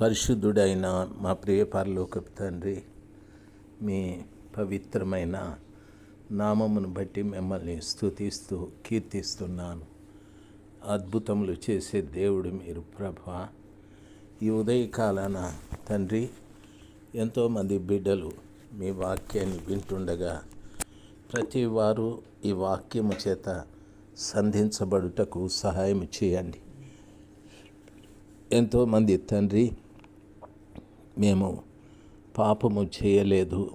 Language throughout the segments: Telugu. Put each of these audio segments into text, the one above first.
పరిశుద్ధుడైన మా ప్రియ పరలోకపు తండ్రి మీ పవిత్రమైన నామమును బట్టి మిమ్మల్ని స్థుతిస్తూ కీర్తిస్తున్నాను. అద్భుతములు చేసే దేవుడు మీరు ప్రభ. ఈ ఉదయకాలాన తండ్రి ఎంతోమంది బిడ్డలు మీ వాక్యాన్ని వింటుండగా ప్రతి వారు ఈ వాక్యము చేత సంధించబడుటకు సహాయం చేయండి. ఎంతోమంది తండ్రి మేము పాపము చేయలేదు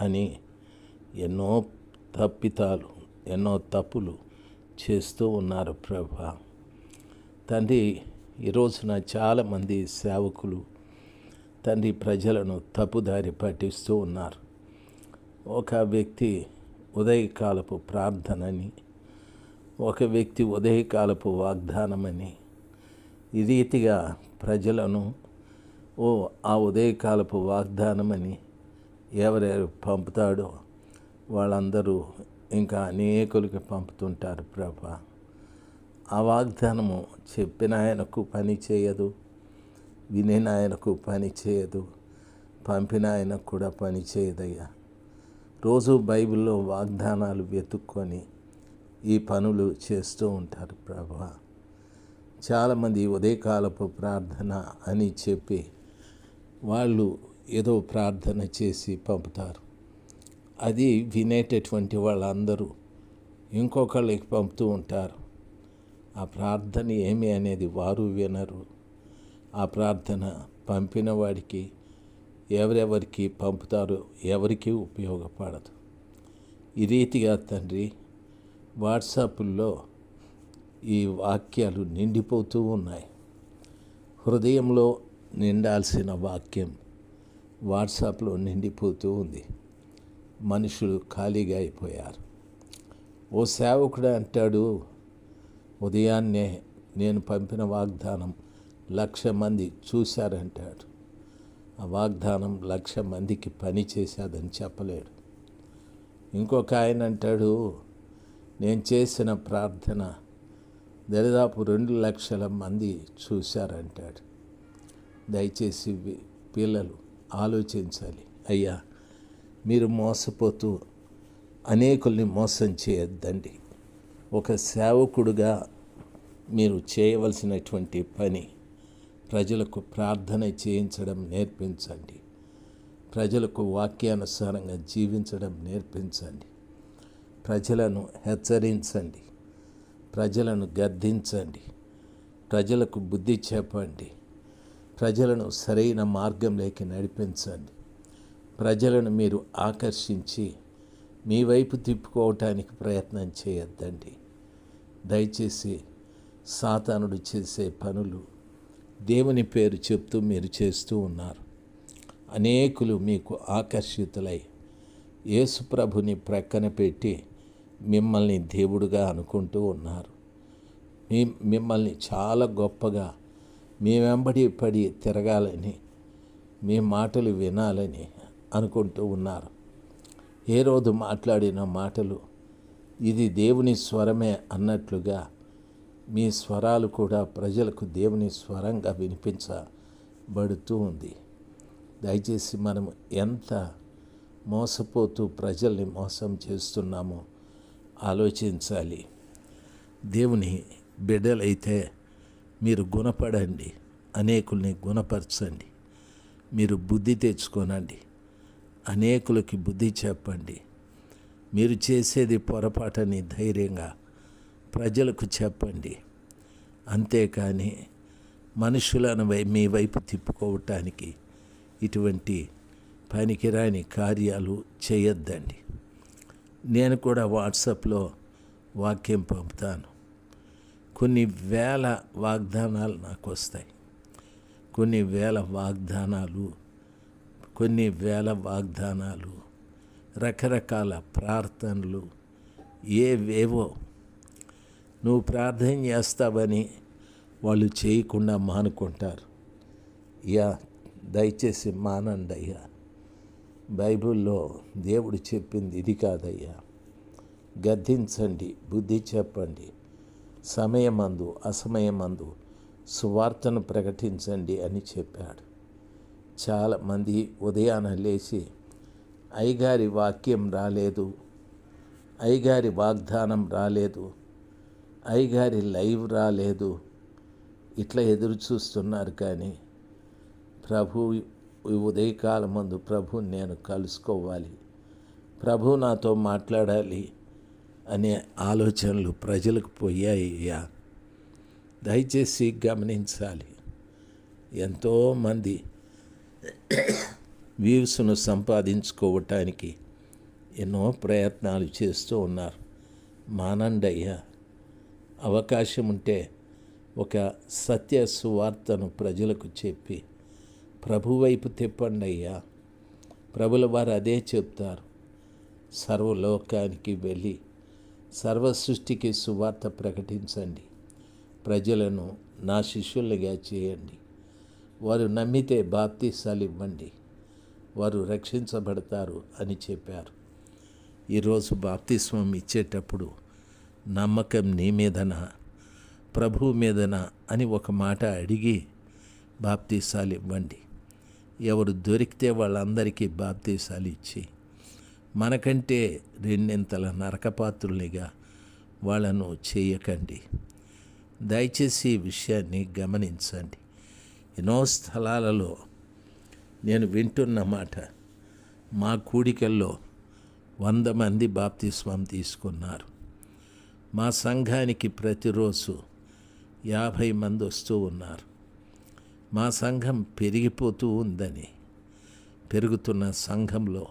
అని ఎన్నో తప్పితాలు ఎన్నో తప్పులు చేస్తూ ఉన్నారు ప్రభా. తండ్రి ఈ రోజున చాలామంది సేవకులు తండ్రి ప్రజలను తప్పుదారి పట్టిస్తూ ఉన్నారు. ఒక వ్యక్తి ఉదయకాలపు ప్రార్థనని ఒక వ్యక్తి ఉదయకాలపు వాగ్దానమని ఈ రీతిగా ప్రజలను ఓ ఆ ఉదయకాలపు వాగ్దానమని ఎవరెవరు పంపుతాడో వాళ్ళందరూ ఇంకా అనేకులకి పంపుతుంటారు ప్రభా. ఆ వాగ్దానము చెప్పిన ఆయనకు పని చేయదు వినిన ఆయనకు పని చేయదు పంపిన ఆయనకు కూడా పని చేయదయ్యా. రోజు బైబిల్లో వాగ్దానాలు వెతుక్కొని ఈ పనులు చేస్తూ ఉంటారు ప్రభా. చాలామంది ఉదయకాలపు ప్రార్థన అని చెప్పి వాళ్ళు ఏదో ప్రార్థన చేసి పంపుతారు. అది వినేటటువంటి వాళ్ళందరూ ఇంకొకళ్ళకి పంపుతూ ఉంటారు. ఆ ప్రార్థన ఏమి అనేది వారు వినరు. ఆ ప్రార్థన పంపిన వాడికి ఎవరెవరికి పంపుతారో ఎవరికి ఉపయోగపడదు. ఈ రీతిగా తండ్రి వాట్సాప్లో ఈ వాక్యాలు నిండిపోతూ ఉన్నాయి. హృదయంలో నిండాల్సిన వాక్యం వాట్సాప్లో నిండిపోతూ ఉంది. మనుషులు ఖాళీగా అయిపోయారు. ఓ సేవకుడు అంటాడు ఉదయాన్నే నేను పంపిన వాగ్దానం లక్ష మంది చూశారంటాడు. ఆ వాగ్దానం లక్ష మందికి పని చేశాదని చెప్పలేడు. ఇంకొక ఆయన అంటాడు నేను చేసిన ప్రార్థన దరిదాపు రెండు లక్షల మంది చూశారంటాడు. దయచేసి పిల్లలు ఆలోచించాలి. అయ్యా మీరు మోసపోతూ అనేకుల్ని మోసం చేయొద్దండి. ఒక సేవకుడుగా మీరు చేయవలసినటువంటి పని ప్రజలకు ప్రార్థన చేయించడం నేర్పించండి. ప్రజలకు వాక్యానుసారంగా జీవించడం నేర్పించండి. ప్రజలను హెచ్చరించండి. ప్రజలను గద్దించండి. ప్రజలకు బుద్ధి చెప్పండి. ప్రజలను సరైన మార్గంలోకి నడిపించండి. ప్రజలను మీరు ఆకర్షించి మీ వైపు తిప్పుకోవటానికి ప్రయత్నం చేయొద్దండి. దయచేసి సాతానుడు చేసే పనులు దేవుని పేరు చెప్తూ మీరు చేస్తూ ఉన్నారు. అనేకులు మీకు ఆకర్షితులై యేసుప్రభుని ప్రక్కన పెట్టి మిమ్మల్ని దేవుడుగా అనుకుంటూ ఉన్నారు. మీ మిమ్మల్ని చాలా గొప్పగా మీ వెంబడి పడి తిరగాలని మీ మాటలు వినాలని అనుకుంటూ ఉన్నారు. ఏ రోజు మాట్లాడిన మాటలు ఇది దేవుని స్వరమే అన్నట్లుగా మీ స్వరాలు కూడా ప్రజలకు దేవుని స్వరంగా వినిపించబడుతూ ఉంది. దయచేసి మనం ఎంత మోసపోతూ ప్రజల్ని మోసం చేస్తున్నామో ఆలోచించాలి. దేవుని బిడ్డలైతే మీరు గుణపడండి అనేకుల్ని గుణపరచండి. మీరు బుద్ధి తెచ్చుకోనండి అనేకులకి బుద్ధి చెప్పండి. మీరు చేసేది పొరపాటని ధైర్యంగా ప్రజలకు చెప్పండి. అంతేకాని మనుషులను వై మీ వైపు తిప్పుకోవటానికి ఇటువంటి పనికిరాని కార్యాలు చేయొద్దండి. నేను కూడా వాట్సాప్లో వాక్యం పంపుతాను. కొన్ని వేల వాగ్దానాలు నాకు వస్తాయి కొన్ని వేల వాగ్దానాలు కొన్ని వేల వాగ్దానాలు రకరకాల ప్రార్థనలు ఏవేవో నువ్వు ప్రార్థన చేస్తావని వాళ్ళు చేయకుండా మానుకుంటారు. యా దయచేసి మానండి అయ్యా బైబిల్లో దేవుడు చెప్పింది ఇది కాదయ్యా. గద్దించండి బుద్ధి చెప్పండి. సమయమందు అసమయమందు సువార్తను ప్రకటించండి అని చెప్పాడు. చాలామంది ఉదయాన లేచి అయ్యగారి వాక్యం రాలేదు అయ్యగారి వాగ్దానం రాలేదు అయ్యగారి లైవ్ రాలేదు ఇట్లా ఎదురు చూస్తున్నారు కానీ ప్రభు ఉదయకాలం ముందు ప్రభు నేను కలుసుకోవాలి ప్రభు నాతో మాట్లాడాలి అనే ఆలోచనలు ప్రజలకు పోయాయ్యా. దయచేసి గమనించాలి. ఎంతోమంది వ్యూస్ను సంపాదించుకోవటానికి ఎన్నో ప్రయత్నాలు చేస్తూ ఉన్నారు. మానండయ్యా అవకాశం ఉంటే ఒక సత్య సువార్తను ప్రజలకు చెప్పి ప్రభు వైపు తిప్పండి అయ్యా ప్రభుల వారు అదే చెప్తారు. సర్వలోకానికి వెళ్ళి సర్వ సృష్టికి సువార్త ప్రకటించండి. ప్రజలను నా శిష్యులుగా చేయండి. వారు నమ్మితే బాప్తీసాలు ఇవ్వండి. వారు రక్షించబడతారు అని చెప్పారు. ఈరోజు బాప్తిస్వం ఇచ్చేటప్పుడు నమ్మకం నీ మీదనా ప్రభు మీదనా అని ఒక మాట అడిగి బాప్తీసాలు ఇవ్వండి. ఎవరు దొరికితే వాళ్ళందరికీ బాప్తీసాలు ఇచ్చి మనకంటే రెండింతల నరకపాత్రునిగా వాళ్ళను చేయకండి. దయచేసి ఈ విషయాన్ని గమనించండి. ఎన్నో స్థలాలలో నేను వింటున్న మాట మా కూడికల్లో వంద మంది బాప్తిస్వం తీసుకున్నారు. మా సంఘానికి ప్రతిరోజు యాభై మంది వస్తూ ఉన్నారు. మా సంఘం పెరిగిపోతూ ఉందని పెరుగుతున్న సంఘంలో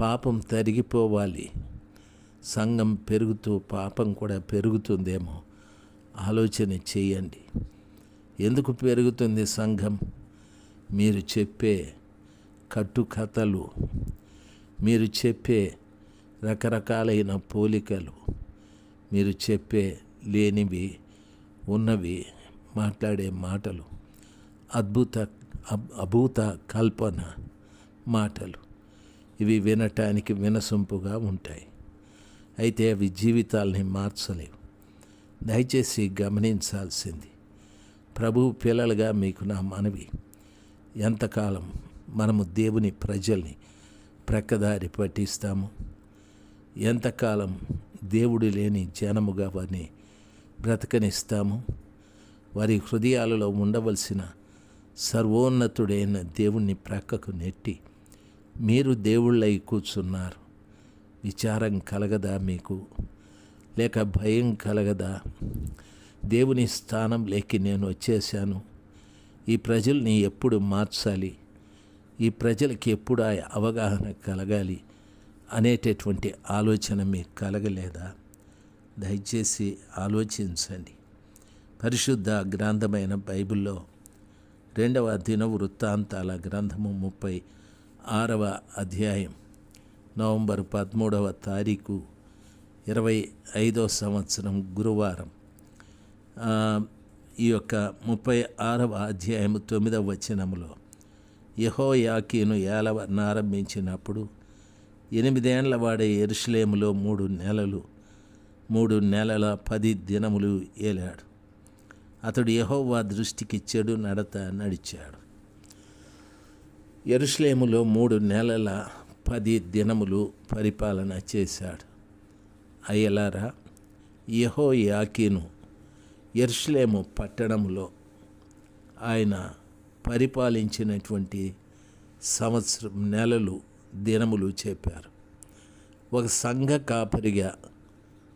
పాపం తరిగిపోవాలి. సంఘం పెరుగుతూ పాపం కూడా పెరుగుతుందేమో. ఆలోచన చేయండి. ఎందుకు పెరుగుతుంది సంఘం? మీరు చెప్పే కట్టుకథలు మీరు చెప్పే రకరకాలైన పోలికలు మీరు చెప్పే లేనివి ఉన్నవి మాట్లాడే మాటలు అద్భుత అబ్- అభూత కల్పన మాటలు. ఇవి వినటానికి వినసొంపుగా ఉంటాయి. అయితే అవి జీవితాల్ని మార్చలేవు. దయచేసి గమనించాల్సింది. ప్రభు పిల్లలుగా మీకు నా మనవి. ఎంతకాలం మనము దేవుని ప్రజల్ని ప్రక్కదారి పట్టిస్తాము? ఎంతకాలం దేవుడు లేని జనముగా వారిని బ్రతకనిస్తాము? వారి హృదయాలలో ఉండవలసిన సర్వోన్నతుడైన దేవుణ్ణి ప్రక్కకు నెట్టి మీరు దేవుళ్ళై కూర్చున్నారు. విచారం కలగదా మీకు? లేక భయం కలగదా? దేవుని స్థానం లేకి నేను వచ్చేసాను ఈ ప్రజల్ని ఎప్పుడు మార్చాలి? ఈ ప్రజలకి ఎప్పుడు ఆ అవగాహన కలగాలి? అనేటటువంటి ఆలోచన మీకు కలగలేదా? దయచేసి ఆలోచించండి. పరిశుద్ధ గ్రంథమైన బైబిల్లో రెండవ దిన వృత్తాంతాల గ్రంథము ముప్పై ఆరవ అధ్యాయం నవంబర్ పదమూడవ తారీఖు ఇరవై ఐదో సంవత్సరం గురువారం. ఈ యొక్క ముప్పై ఆరవ అధ్యాయము తొమ్మిదవ వచనములో యహో యాకీను ఏలవనారంభించినప్పుడు ఎనిమిదేండ్ల వాడే ఎరుషులేములో మూడు నెలలు మూడు నెలల పది దినములు ఏలాడు. అతడు యహోవా దృష్టికి చెడు నడత నడిచాడు. ఎరుషలేములో మూడు నెలల పది దినములు పరిపాలన చేశాడు. అయ్యలారా యహో యాకీను ఎరుషలేము పట్టణంలో ఆయన పరిపాలించినటువంటి సంవత్సరం నెలలు దినములు చెప్పారు. ఒక సంఘ కాపరిగా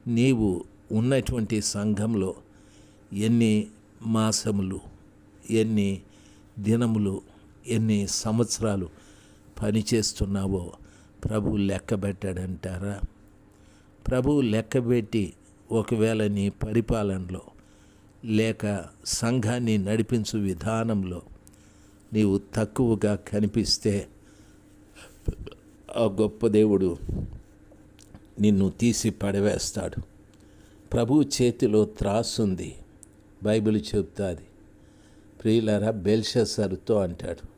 నీవు ఉన్నటువంటి సంఘంలో ఎన్ని మాసములు ఎన్ని దినములు ఎన్ని సంవత్సరాలు పనిచేస్తున్నావో ప్రభు లెక్కబెట్టాడంటారా ప్రభు ప్రభువు లెక్కబెట్టి ఒకవేళ నీ పరిపాలనలో లేక సంఘాన్ని నడిపించు విధానంలో నీవు తక్కువగా కనిపిస్తే ఆ గొప్ప దేవుడు నిన్ను తీసి పడవేస్తాడు. ప్రభు చేతిలో త్రాసుంది బైబిల్ చెప్తాది. ప్రియులరా బెల్షసరుతో అంటాడు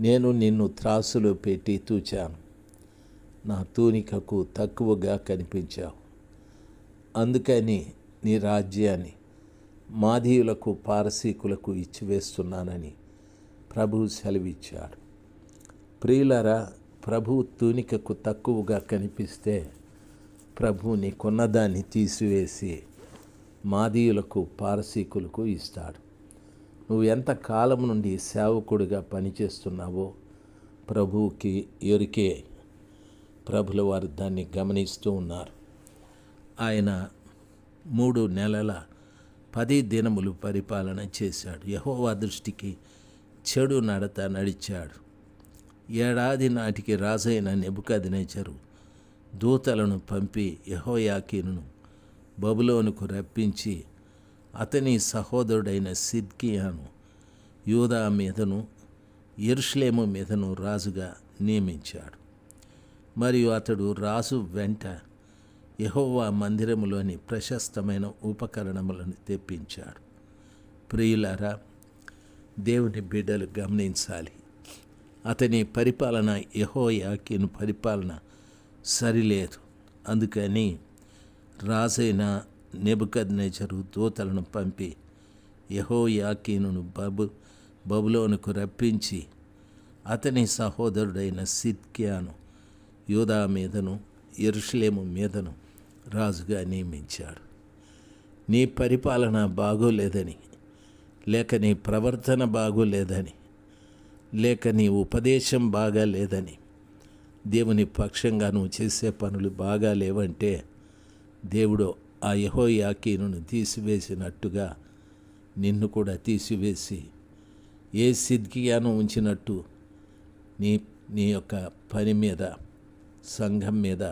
నేను నిన్ను త్రాసులో పెట్టి తూచాను. నా తూనికకు తక్కువగా కనిపించావు. అందుకని నీ రాజ్యాన్ని మాధీయులకు పారసీకులకు ఇచ్చివేస్తున్నానని ప్రభు సెలవిచ్చాడు. ప్రియులరా ప్రభు తూనికకు తక్కువగా కనిపిస్తే ప్రభువుని కొన్నదాన్ని తీసివేసి మాదీయులకు పారసీకులకు ఇస్తాడు. నువ్వు ఎంత కాలం నుండి సేవకుడిగా పనిచేస్తున్నావో ప్రభువుకి ఎరికే. ప్రభుల వారు దాన్ని గమనిస్తూ ఉన్నారు. ఆయన మూడు నెలల పది దినములు పరిపాలన చేశాడు. యహోవా దృష్టికి చెడు నడత నడిచాడు. ఏడాది నాటికి రాజైన నెబుకదినేచరు దూతలను పంపి యహోయాకీను బబులోనుకు రప్పించి అతని సహోదరుడైన సిద్కియాను యూదా మీదను ఎరుషులేము మీదను రాజుగా నియమించాడు. మరియు అతడు రాజు వెంట యహోవా మందిరములోని ప్రశస్తమైన ఉపకరణములను తెప్పించాడు. ప్రియులారా దేవుని బిడ్డలు గమనించాలి. అతని పరిపాలన యహోయాకిను పరిపాలన సరిలేదు. అందుకని రాజైన నెబుకద్నేచరు దూతలను పంపి యహోయాకీనును బబు బబులోనుకు రప్పించి అతని సహోదరుడైన సిద్కియాను యూదా మీదను ఎరుషులేము మీదను రాజుగా నియమించాడు. నీ పరిపాలన బాగోలేదని లేక నీ ప్రవర్తన బాగోలేదని లేక నీ ఉపదేశం బాగా లేదని దేవుని పక్షంగా నువ్వు చేసే పనులు బాగా లేవంటే దేవుడు ఆ యహోయాకీనును తీసివేసినట్టుగా నిన్ను కూడా తీసివేసి ఏ సిద్కియాను ఉంచినట్టు నీ నీ యొక్క పని మీద సంఘం మీద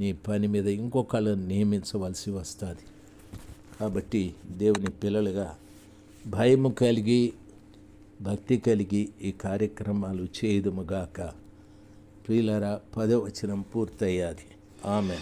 నీ పని మీద ఇంకొకళ్ళని నియమించవలసి వస్తుంది. కాబట్టి దేవుని పిల్లలుగా భయము కలిగి భక్తి కలిగి ఈ కార్యక్రమాలు చేయదుముగాక ప్రియులరా పదవచనం పూర్తయ్యాది. ఆమె